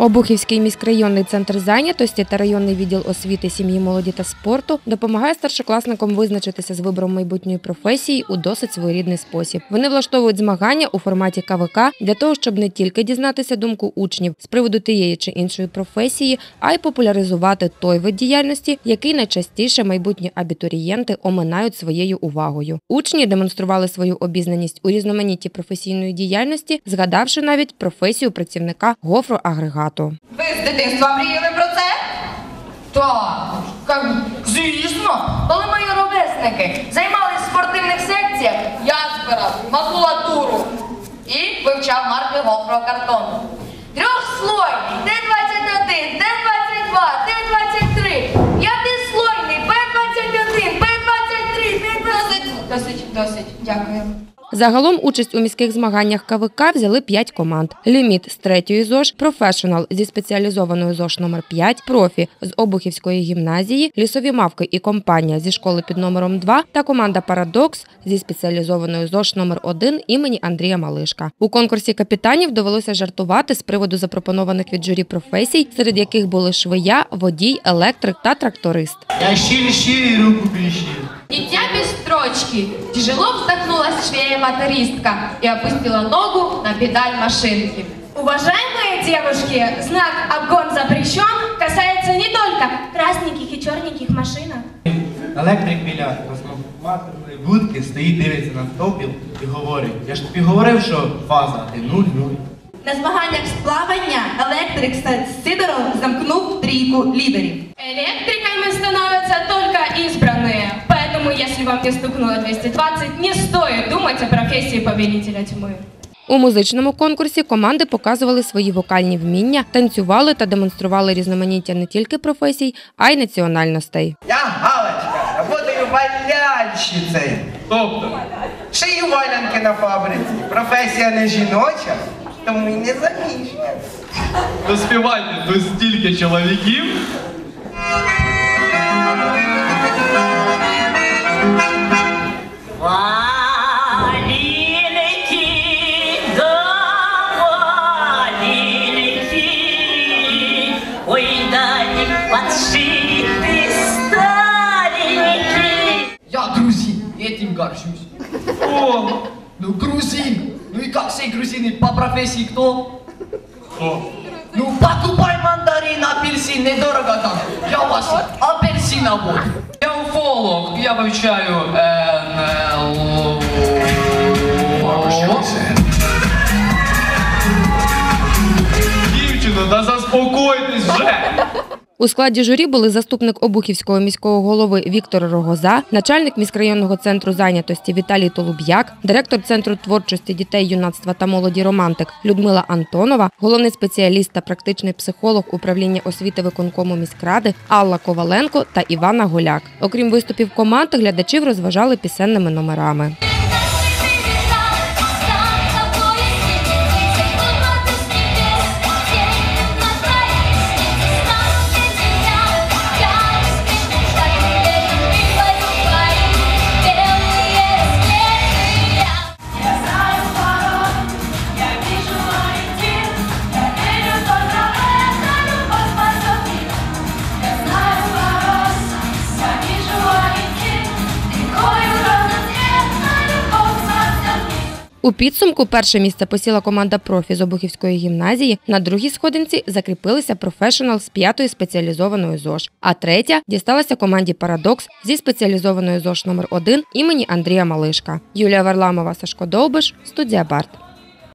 Обухівський міськрайонний центр зайнятості та районний відділ освіти, сім'ї, молоді та спорту допомагає старшокласникам визначитися з вибором майбутньої професії у досить своєрідний спосіб. Вони влаштовують змагання у форматі КВК для того, щоб не тільки дізнатися думку учнів з приводу тієї чи іншої професії, а й популяризувати той вид діяльності, який найчастіше майбутні абітурієнти оминають своєю увагою. Учні демонстрували свою обізнаність у різноманітті професійної діяльності, згадавши навіть професію працівника гофроагрегату. Ви з дитинства мріяли про це? Так, звісно. Коли мої ровесники займалися в спортивних секціях, я збирав макулатуру і вивчав марки гофрокартону. Трьохслойний, Т-21, Т-22, Т-23, п'ятислойний, П-21, П-23, П-20. Досить, досить, дякую. Загалом участь у міських змаганнях КВК взяли 5 команд: ліміт з третьої ЗОЖ, професіонал зі спеціалізованою ЗОЖ номер 5 профі з Обухівської гімназії, лісові мавки і компанія зі школи під номером 2 та команда Парадокс зі спеціалізованою ЗОЖ номер 1 імені Андрія Малишка. У конкурсі капітанів довелося жартувати з приводу запропонованих від журі професій, серед яких були швея, водій, електрик та тракторист. Я щире-щире и руку прищи. Дитя без строчки. Тяжело вздохнула швея-мотористка и опустила ногу на педаль машинки. Уважаемые девушки, знак «Обгон запрещен» касается не только красненьких и черненьких машинок. Електрик біля трансформаторної будки стоїть, дивиться на стовпіл і говорить, я ж тобі говорив, що фаза, а ти нуль-нуль. На змаганнях з плавання електрик Сидоров замкнув трійку лідерів. Электриками становятся только избранные. Поэтому, если вам не стукнуло 220, не стоит думать о профессии повелителя тьмы. У музичному конкурсі команди показували свої вокальні вміння, танцювали та демонстрували різноманіття не тільки професій, а й національностей. Я Галочка, работаю валяльщицею. Тобто, Шию валянки на фабриці. Професія не жіноча, тому й не заміжня. до співання тут стільки чоловіків. Этим горжусь. О, ну грузин. Ну и как все грузины по профессии кто? Кто? Ну покупай мандарин, апельсин, недорого там. Я у вас апельсиновод. Я уфолог, я вивчаю НЛО. У складі журі були заступник Обухівського міського голови Віктор Рогоза, начальник міськрайонного центру зайнятості Віталій Толуб'як, директор центру творчості дітей, юнацтва та молоді Романтик Людмила Антонова, головний спеціаліст та практичний психолог управління освіти виконкому міськради Алла Коваленко та Івана Голяк. Окрім виступів команд, глядачів розважали пісенними номерами. У підсумку перше місце посіла команда профі з Обухівської гімназії. На другій сходинці закріпилися професіонал з п'ятої спеціалізованої ЗОЖ. А третя дісталася команді Парадокс зі спеціалізованої ЗОЖ номер 1 імені Андрія Малишка. Юлія Варламова, Сашко Довбиш, студія Барт.